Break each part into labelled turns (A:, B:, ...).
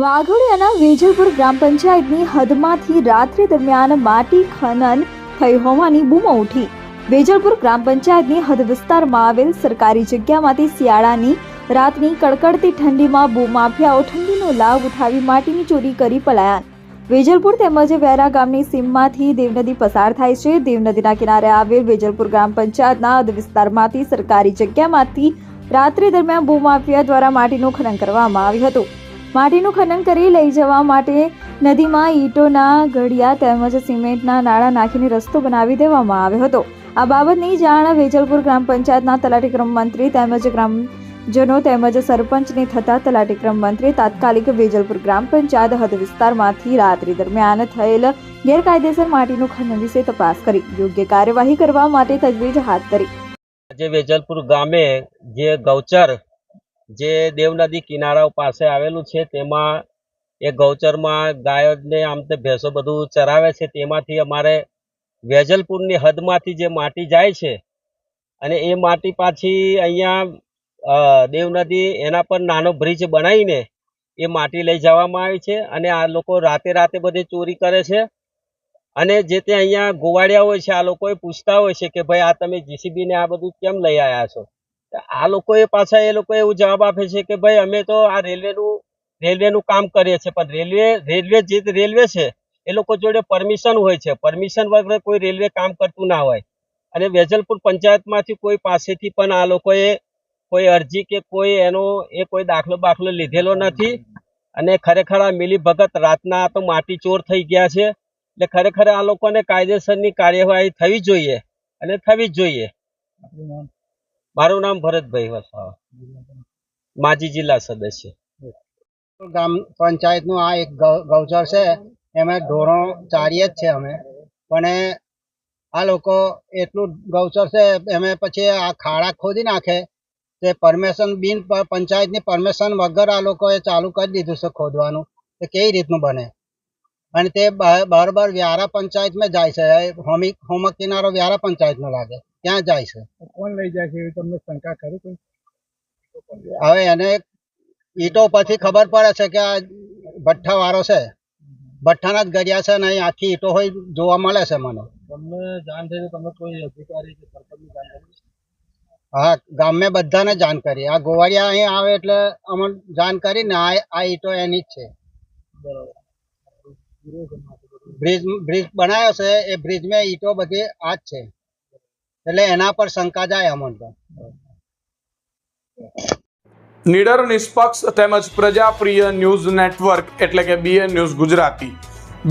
A: વાઘોડિયાના વેજલપુર ગ્રામ પંચાયતની હદમાંથી રાત્રિ દરમિયાન માટી ખનન થઈ હોવાની બૂમો ઉઠી. વેજલપુર ગ્રામ પંચાયતની હદ વિસ્તારમાં આવેલ સરકારી જગ્યામાંથી શિયાળાની રાતની કડકડતી ઠંડીમાં ભૂમાફિયાઓ ઠંડીનો લાભ ઉઠાવી માટીની ચોરી કરી પલાયન. વેજલપુર તેમજ વેરા ગામની સીમમાંથી દેવનદી પસાર થાય છે. દેવનદીના કિનારે આવેલ વેજલપુર ગ્રામ પંચાયતના હદ વિસ્તારમાંથી સરકારી જગ્યામાંથી રાત્રિ દરમિયાન ભૂમાફિયા દ્વારા માટીનું ખનન કરવામાં આવ્યું હતું. માટીનું ખનન કરી લઈ જવા માટે નદીમાં ઈંટોના ઘડિયા તેમજ સિમેન્ટના નાળા નાખીને રસ્તો બનાવી દેવામાં આવ્યો હતો. આ બાબતની જાણ વેજલપુર ગ્રામ પંચાયતના તલાટી ક્રમ મંત્રી તેમજ ગ્રામજનો તેમજ સરપંચને થતા તલાટી ક્રમ મંત્રી તાત્કાલિક વેજલપુર ગ્રામ પંચાયત હદ વિસ્તારમાંથી રાત્રિ દરમિયાન થયેલ ગેરકાયદેસર માટીનું ખનન વિશે તપાસ કરી, યોગ્ય કાર્યવાહી કરવા માટે તજવીજ હાથ ધરી.
B: આજે વેજલપુર ગામે જે ગૌચર જે દેવનદી કિનારા પાસે આવેલું છે, તેમાં એ ગૌચરમાં ગાયોને આમ તે ભેંસો બધું ચરાવે છે. તેમાંથી અમારે વેજલપુરની હદમાંથી જે માટી જાય છે અને એ માટી પાછી અહીંયા દેવનદી એના પર નાનો બ્રિજ બનાવીને એ માટી લઈ જવામાં આવી છે અને આ લોકો રાતે રાતે બધી ચોરી કરે છે અને જે તે અહીંયા ગોવાળિયા હોય છે, આ લોકોએ પૂછતા હોય છે કે ભાઈ આ તમે જીસીબી ને આ બધું કેમ લઈ આવ્યા છો? આ લોકોએ પાછા એ લોકો એવું જવાબ આપે છે કે ભાઈ, અમે તો આ રેલવેનું રેલવેનું કામ કરીએ છીએ, પણ રેલવે રેલવે જે રેલવે છે, એ લોકો જોડે પરમિશન હોય છે. પરમિશન વગર કોઈ રેલવે કામ કરતું ના હોય. અને વેજલપુર પંચાયતમાંથી કોઈ પાસેથી પણ આ લોકોએ કોઈ અરજી કે કોઈ એનો, એ કોઈ દાખલો બાખલો લીધેલો નથી. અને ખરેખર આ મિલી ભગત રાતના તો માટી ચોર થઈ ગયા છે. એટલે ખરેખર આ લોકોને કાયદેસરની કાર્યવાહી થવી જોઈએ અને થવી જ જોઈએ. મારું નામ ભરતભાઈ વસાવા. માજી જિલ્લા સદસ્ય.
C: ગ્રામ પંચાયતનું આ એક ગૌચર છે. એમાં ઢોરો ચારીએ જ છે અમે. પણ આ લોકો એટલું ગૌચર છે, એમે પછી આ ખાડા ખોદી નાખે. તે પરમિશન, બિન પંચાયતની પરમિશન વગર આ લોકોએ ચાલુ કરી દીધું છે ખોદવાનું. તે કેવી રીતનું બને? અને તે બરોબર વ્યારા પંચાયતમાં જાય છે. હોમી, હોમક કિનારો વ્યારા પંચાયતનો લાગે. ત્યાં જાય છે?
D: કોણ લઈ જાય છે એવી તમને શંકા ખરી કોઈ?
C: હવે એને ઈટો પછી ખબર પડે છે કે આ ભઠ્ઠા વાળો છે. ભઠ્ઠાના જ ગરિયા છે ને અહીં આખી ઈટો હોય જોવા મળે છે મને.
D: તમને જાણ થઈ તો તમે કોઈ અધિકારી કે સરપંચની જાણ કરી
C: હા ગામે બધાને જાણ કરી. આ ગોવાળિયા અહીં આવે એટલે અમને જાણ કરી ને આ આ ઈટો એની જ છે. બ્રિજ બ્રિજ બનાવ્યો છે. એ બ્રિજમાં ઈટો બધી આ જ છે. એટલે એના પર શંકા જાય અમનભાઈ
E: નીડર નિષ્પક્ષ તેમજ પ્રજાપ્રિય ન્યૂઝ નેટવર્ક એટલે કે BN news Gujarati.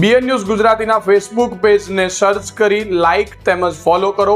E: BN news ગુજરાતીના ફેસબુક પેજને સર્ચ કરી લાઇક તેમજ ફોલો કરો.